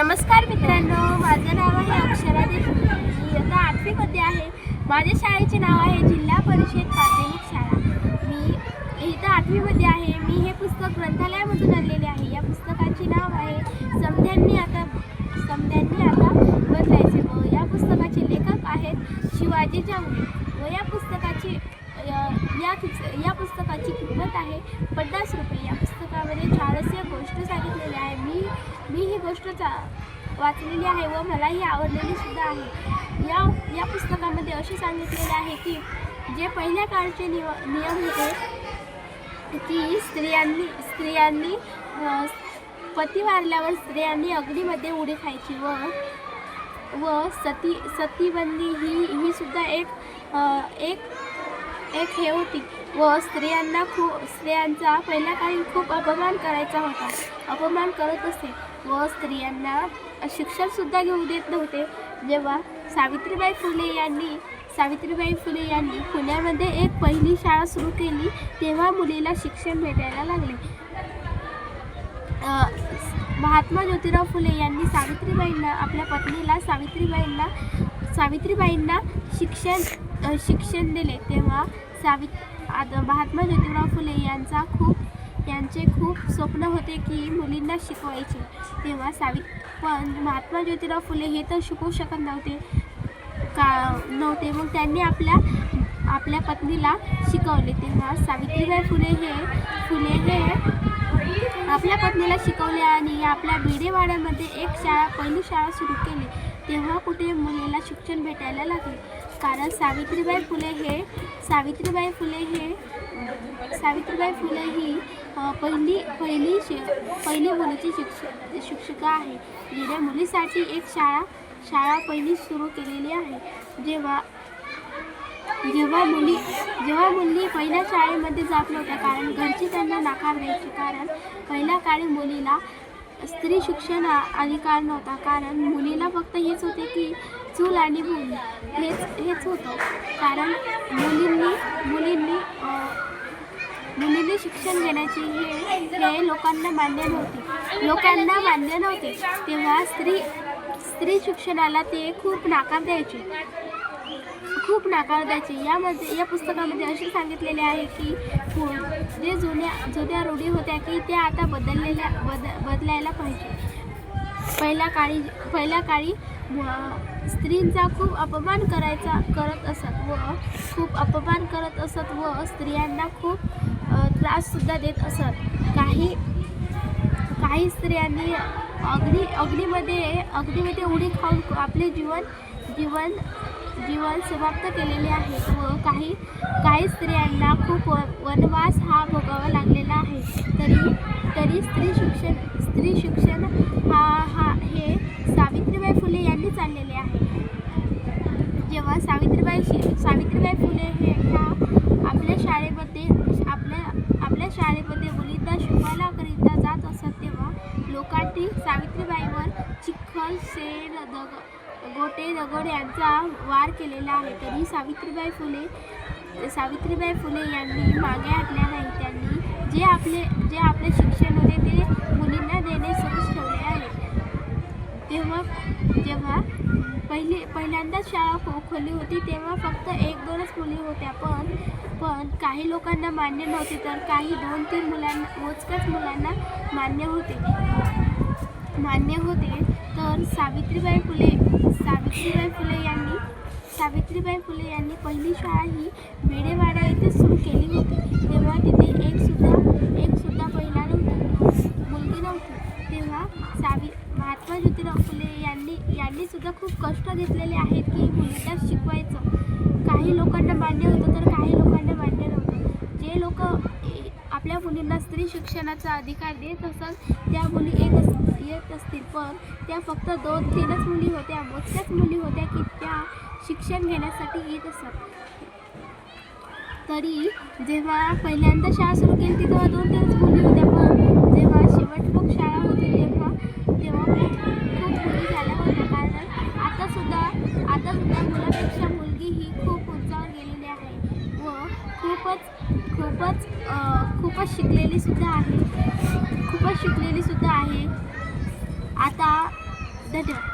नमस्कार मित्रांनो माझं नाव आहे अक्षरा देशमुख मी आता आठवीमध्ये आहे. माझ्या शाळेचे नाव आहे जिल्हा परिषद प्राथमिक शाळा. मी इथं आठवीमध्ये आहे. मी हे पुस्तक ग्रंथालयामधून आणलेले आहे. या पुस्तकाचे नाव आहे समध्यांनी आता समध्यांनी आता बदलायचे व या पुस्तकाचे लेखक आहेत शिवाजी जांभळे व या पुस्तकाची या या पुस्तकाची किंमत आहे पन्नास रुपये. या पुस्तकामध्ये स्वारस्य गोष्ट सांगितलेली गोष्ट वाचलेली आहे व मला ही आवडलेली सुद्धा आहे. या या पुस्तकामध्ये असे सांगितलेले आहे की जे पहिल्या काळचे निव नियम होते की स्त्रियांनी स्त्रियांनी पती मारल्यावर स्त्रियांनी अग्नीमध्ये उडी खायची व व सती सतीबंदी ही ही सुद्धा एक एक एक हे होती. व स्त्रियांना खूप स्त्रियांचा पहिल्या काही खूप अपमान करायचा होता. अपमान करत असे व स्त्रियांना शिक्षणसुद्धा घेऊ देत नव्हते. जेव्हा सावित्रीबाई फुले यांनी सावित्रीबाई फुले यांनी पुण्यामध्ये एक पहिली शाळा सुरू केली तेव्हा मुलीला शिक्षण भेटायला लागले. महात्मा ज्योतिराव फुले यांनी सावित्रीबाईंना आपल्या पत्नीला सावित्रीबाईंना सावित्रीबाईंना शिक्षण शिक्षण दिले. तेव्हा सावि आता महात्मा ज्योतिराव फुले यांचा खूप यांचे खूप स्वप्न होते की मुलींना शिकवायचे तेव्हा सावि पण महात्मा ज्योतिराव फुले हे तर शिकवू शकत नव्हते का नव्हते. मग त्यांनी आपल्या आपल्या पत्नीला शिकवले. तेव्हा सावित्रीबाई फुले हे फुले हे आपल्या पत्नीला शिकवले आणि आपल्या भिडेवाड्यामध्ये एक शाळा पहिली शाळा सुरू केली. तेव्हा कुठे मुलीला शिक्षण भेटायला लागले. कारण सावित्रीबाई फुले हे सावित्रीबाई फुले हे सावित्रीबाई फुले ही पहिली पहिली शि पहिली मुलीची शिक्ष शिक्षिका आहे. जिने मुलीसाठी एक शाळा शाळा पहिली सुरू केलेली आहे. जेव्हा जेव्हा मुली जेव्हा मुली पहिल्या शाळेमध्ये जात नव्हत्या कारण घरची त्यांना नाकार द्यायची. कारण पहिल्या काळी मुलीला स्त्री शिक्षण अधिकार नव्हता. कारण मुलीला फक्त हेच होते की चूल आणि मूल हेच हेच होतं. कारण मुलींनी मुलींनी मुलींनी शिक्षण घेण्याची हे हे लोकांना मान्य नव्हते. लोकांना मान्य नव्हते. तेव्हा स्त्री स्त्री शिक्षणाला ते खूप नाकार द्यायचे. खूप नाकार द्यायचे. यामध्ये या पुस्तकामध्ये असे सांगितलेले आहे की जे जुन्या जुन्या रूढी होत्या की त्या आता बदललेल्या बद बदलायला पाहिजे. पहिल्या काळी पहिल्या काळी स्त्रींचा खूप अपमान करायचा करत असत व खूप अपमान करत असत व स्त्रियांना खूप त्राससुद्धा देत असत. काही काही स्त्रियांनी अग्नी अग्नीमध्ये अग्नीमध्ये उडी खाऊन आपले जीवन जीवन जीवन समाप्त केलेले आहे व काही काही स्त्रियांना खूप व वनवास हा भोगावा लागलेला आहे. तरी तरी स्त्री शिक्षण स्त्री शिक्षण हा हा हे सावित्रीबाई फुले यांनी चाललेले आहे. जेव्हा सावित्रीबाई शि सावित्रीबाई फुले हे ह्या आपल्या शाळेमध्ये आपल्या आपल्या शाळेमध्ये मुलींना शिकवायलाकरिता जात असत तेव्हा लोकांनी सावित्रीबाईवर चिखल शेण दग गोटे दगड यांचा वार केलेला आहे. तरी सावित्रीबाई फुले सावित्रीबाई फुले यांनी मागे हटल्या नाही. त्यांनी जे आपले जे आपले शिक्षण होते ते मुलींना देणे सुरूच ठेवले आहे. तेव्हा जेव्हा पहिली पहिल्यांदाच शाळा खो खोली होती तेव्हा फक्त एक दोनच मुली होत्या. पण पण काही लोकांना मान्य नव्हते तर काही दोन तीन मुलांना मोजक्याच मुलांना मान्य होते. मान्य होते. तर सावित्रीबाई फुले सावित्रीबाई फुले यांनी सावित्रीबाई फुले यांनी पहिली शाळा ही वेडेवाडा येथे सुरू केली होती. तेव्हा तिथे एक सुद्धा एक सुद्धा महिला नव्हती मुलगी नव्हती. तेव्हा सावि महात्मा ज्योतिराव फुले यांनी यांनी सुद्धा खूप कष्ट घेतलेले आहेत की मुलीला शिकवायचं. काही लोकांना मान्य होतं तर काही लोकांना मान्य नव्हतं. जे लोक आपल्या मुलींना स्त्री शिक्षणाचा अधिकार देत असत त्या मुली येत अस येत असतील. पण त्या फक्त दोन तीनच मुली होत्या. मोजक्याच मुली होत्या की त्या शिक्षण घेण्यासाठी येत असत. तरी जेव्हा पहिल्यांदा शाळा सुरू केली होती तेव्हा दोन तीनच मुली होत्या. पण जेव्हा शेवटलोक शाळा होती तेव्हा तेव्हा खूप खूप मुली झाल्या होत्या. कारण आतासुद्धा आतासुद्धा मुलापेक्षा मुलगी ही खूप उंचावर गेलेली आहे. व खूपच खूपच खूपच शिकलेली सुद्धा आहे. खूपच शिकलेली सुद्धा आहे. आता धन्यवाद.